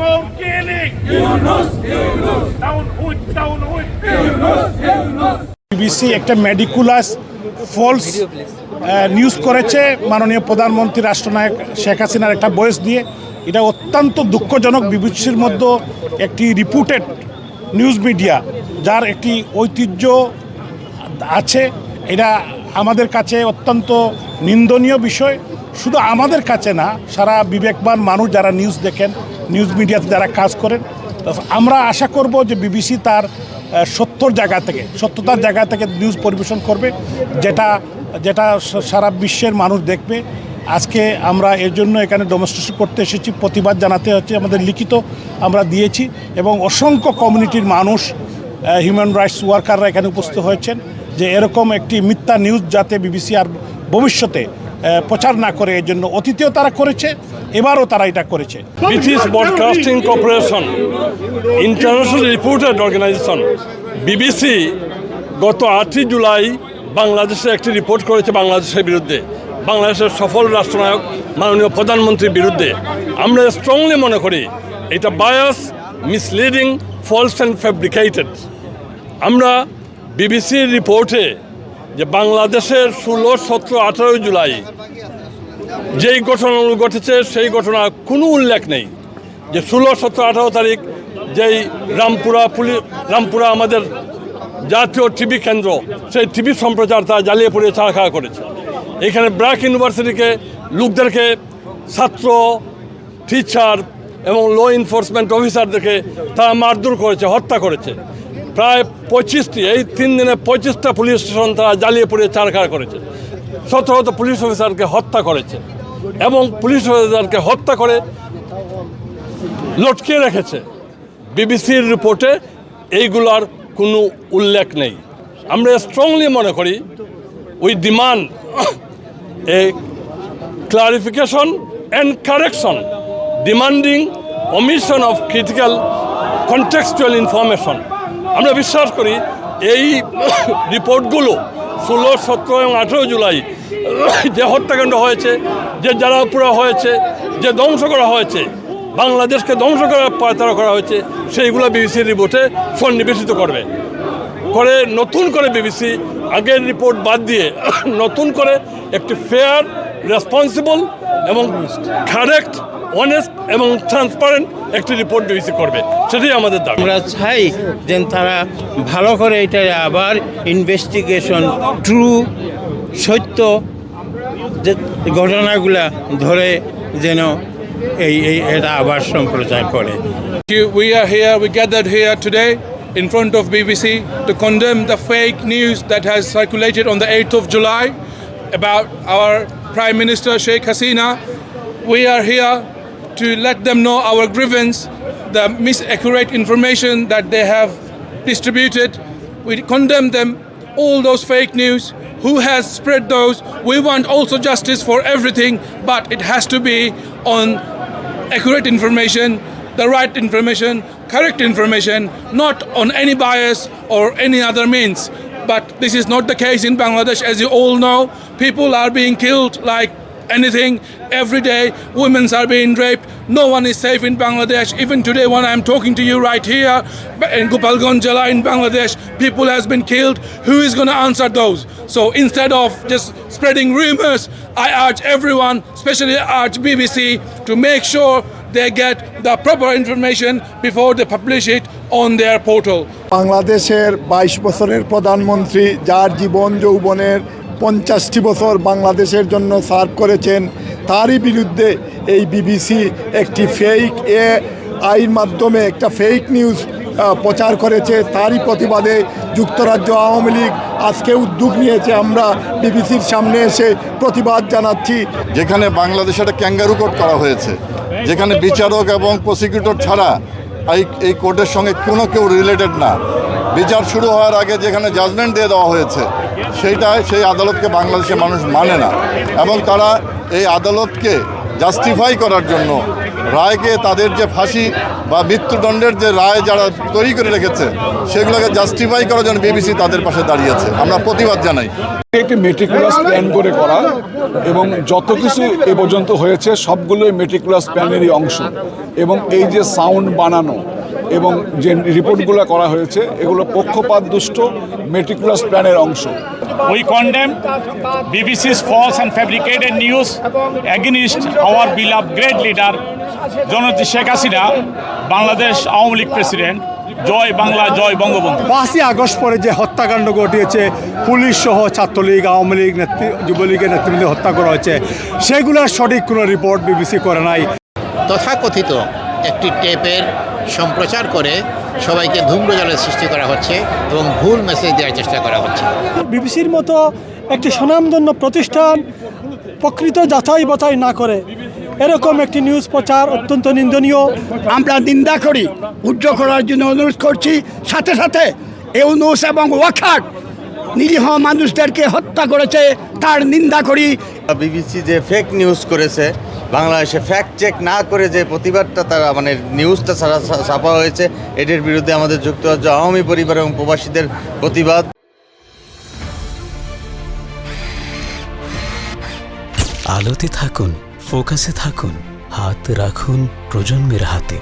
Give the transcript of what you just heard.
more killing. Down with, down with. BBC একটা meticulous false news করেছে মাননীয় প্রধানমন্ত্রী রাষ্ট্রনায়ক শেখ হাসিনার একটা বয়স দিয়ে এটা অত্যন্ত দুঃখজনক বিবিসির মধ্যে একটি রিপুটেড নিউজ মিডিয়া যার একটি ঐতিহ্য আছে। এটা আমাদের কাছে অত্যন্ত নিন্দনীয় বিষয়। শুধু আমাদের কাছে না, সারা বিবেকবান মানুষ যারা নিউজ দেখেন নিউজ মিডিয়াতে যারা কাজ করেন আমরা আশা করব যে বিবিসি তার সত্যর জায়গা থেকে সত্যতার জায়গা থেকে নিউজ পরিবেশন করবে, যেটা যেটা সারা বিশ্বের মানুষ দেখবে। আজকে আমরা এর জন্য এখানে ডেমনস্ট্রেশন করতে এসেছি, প্রতিবাদ জানাতে হচ্ছে, আমাদের লিখিত আমরা দিয়েছি, এবং অসংখ্য কমিউনিটির মানুষ হিউম্যান রাইটস ওয়ার্কাররা এখানে উপস্থিত হয়েছেন, যে এরকম একটি মিথ্যা নিউজ যাতে বিবিসি আর ভবিষ্যতে প্রচার না করে এর জন্য অতীতেও তারা করেছে এবারও তারা এটা করেছে। British Broadcasting Corporation, international reported organisation BBC গত আটই জুলাই বাংলাদেশে একটি রিপোর্ট করেছে বাংলাদেশের বিরুদ্ধে। বাংলাদেশের সফল রাষ্ট্রনায়ক মাননীয় প্রধানমন্ত্রীর বিরুদ্ধে। আমরা স্ট্রংলি মনে করি এটা bias misleading false and fabricated আমরা বিবিসির রিপোর্টে যে বাংলাদেশের ষোলো, সতেরো আঠারো জুলাই যেই ঘটনাগুলো ঘটেছে, সেই ঘটনা কোনো উল্লেখ নেই। যে ষোলো, সতেরো, আঠারো তারিখ যেই রামপুরা পুলিশ, রামপুরা আমাদের জাতীয় টিভি কেন্দ্র, সেই টিভি সম্প্রচার তা জ্বালিয়ে পুড়িয়ে ছাড়খাড়া করেছে। এখানে ব্র্যাক ইউনিভার্সিটিকে লোকদেরকে, ছাত্র টিচার এবং ল এনফোর্সমেন্ট অফিসারদেরকে তারা মারধর করেছে, হত্যা করেছে। প্রায় পঁচিশটি এই তিন দিনে পঁচিশটা পুলিশ স্টেশন তারা জ্বালিয়ে পুড়িয়ে ছাড়খাড় করেছে। সতেরোটা পুলিশ অফিসারকে হত্যা করেছে এবং পুলিশ অফিসারকে হত্যা করে লটকে রেখেছে। বিবিসির রিপোর্টে এইগুলার কোনো উল্লেখ নেই। আমরা স্ট্রংলি মনে করি we demand a clarification and correction demanding omission of critical contextual information আমরা বিশ্বাস করি এই রিপোর্টগুলো ষোলো, সতেরো এবং আঠেরো জুলাই যে হত্যাকাণ্ড হয়েছে, যে যারা পুরা হয়েছে, যে ধ্বংস করা হয়েছে, বাংলাদেশকে ধ্বংস করার পায়তারা করা হয়েছে, সেইগুলো বিবিসির রিপোর্টে সন্নিবেশিত করবে। করে নতুন করে বিবিসি আগের রিপোর্ট বাদ দিয়ে নতুন করে একটি ফেয়ার, রেসপন্সিবল এবং কারেক্ট অনেস্ট এবং ট্রান্সপারেন্ট একটি রিপোর্ট রিসি করবে। সেটাই আমাদের দাবি। আমরা চাই যেন তারা ভালো করে এটা আবার ইনভেস্টিগেশন ট্রু সত্য যে ঘটনাগুলা ধরে যেন এই এই এটা আবার সম্প্রচার করে। We are here we gathered here today in front of BBC to condemn the fake news that has circulated on the eight of July about our prime minister Sheikh Hasina we are here to let them know our grievance, the misaccurate information that they have distributed. We condemn them, all those fake news. Who has spread those? We want also justice for everything, but it has to be on accurate information, the right information, correct information, not on any bias or any other means. But this is not the case in Bangladesh, as you all know. People are being killed like anything every day. Women are being raped. No one is safe in Bangladesh. Even today, when I'm talking to you right here in Gopalganj Jala in Bangladesh, people has been killed. Who is going to answer those? So instead of just spreading rumors, I urge everyone, especially urge BBC, to make sure they get the proper information before they publish it on their portal. বাংলাদেশের বাইশ বছরের প্রধানমন্ত্রী যার জীবন যৌবনের পঞ্চাশটি বছর বাংলাদেশের জন্য সার্ভ করেছেন। তারই বিরুদ্ধে এই বিবিসি একটি ফেক এ আইন মাধ্যমে একটা ফেক নিউজ প্রচার করেছে। তারই প্রতিবাদে যুক্তরাজ্য আওয়ামী লীগ আজকে উদ্যোগ নিয়েছে। আমরা বিবিসির সামনে এসে প্রতিবাদ জানাচ্ছি। যেখানে বাংলাদেশে একটা ক্যাঙ্গারু কোর্ট করা হয়েছে, যেখানে বিচারক এবং প্রসিকিউটর ছাড়া এই এই কোর্টের সঙ্গে কোনো কেউ রিলেটেড না। বিচার শুরু হওয়ার আগে যেখানে জাজমেন্ট দিয়ে দেওয়া হয়েছে সেইটা সেই আদালতকে বাংলাদেশের মানুষ মানে না। এবং তারা এই আদালতকে জাস্টিফাই করার জন্য রায়কে তাদের যে ফাঁসি বা মৃত্যুদণ্ডের যে রায় যারা তৈরি করে রেখেছে, সেগুলোকে জাস্টিফাই করার জন্য বিবিসি তাদের পাশে দাঁড়িয়েছে। আমরা প্রতিবাদ জানাই। একটি মেট্রিকুলাস প্ল্যান করে করা এবং যত কিছু এ পর্যন্ত হয়েছে, সবগুলোই মেট্রিকুলাস প্ল্যানেরই অংশ। এবং এই যে সাউন্ড বানানো এবং যে রিপোর্টগুলো করা হয়েছে এগুলো পক্ষপাত দুষ্ট মেট্রিকুলাস প্ল্যানের অংশ। We condemn BBC's false and fabricated news against our beloved great leader, জনতি শেখ হাসিনা বাংলাদেশ আওয়ামী লীগ প্রেসিডেন্ট। জয় বাংলা জয় বঙ্গবন্ধু। পাঁচই আগস্ট পরে যে হত্যাকাণ্ড ঘটিয়েছে পুলিশ সহ ছাত্রলীগ আওয়ামী লীগ নেতৃ যুবলীগের নেতৃবৃন্দ হত্যা করা হয়েছে সেগুলোর সঠিক কোনো রিপোর্ট বিবিসি করে নাই। তথাকথিত একটি টেপের সম্প্রচার করে সবাইকে ধূম্রজলের সৃষ্টি করা হচ্ছে এবং ভুল মেসেজ দেওয়ার চেষ্টা করা হচ্ছে। বিবিসির মতো একটি সুনামধন্য প্রতিষ্ঠান প্রকৃত যাচাই বাছাই না করে এরকম একটি নিউজ প্রচার অত্যন্ত নিন্দনীয়। আমরা নিন্দা করি উজ্জ্ব করার জন্য অনুরোধ করছি সাথে সাথে ইউনুস এবং ওয়াখাট নিরীহ মানুষদেরকে হত্যা করেছে তার নিন্দা করি। বিবিসি যে ফেক নিউজ করেছে বাংলাদেশে ফ্যাক্ট চেক না করে যে প্রতিবাদটা তারা মানে নিউজটা ছাড়া ছাপা হয়েছে এটির বিরুদ্ধে আমাদের যুক্তরাজ্য আওয়ামী পরিবার এবং প্রবাসীদের প্রতিবাদ। আলোতে থাকুন ফোকাসে থাকুন, হাত রাখুন প্রজন্মের হাতে।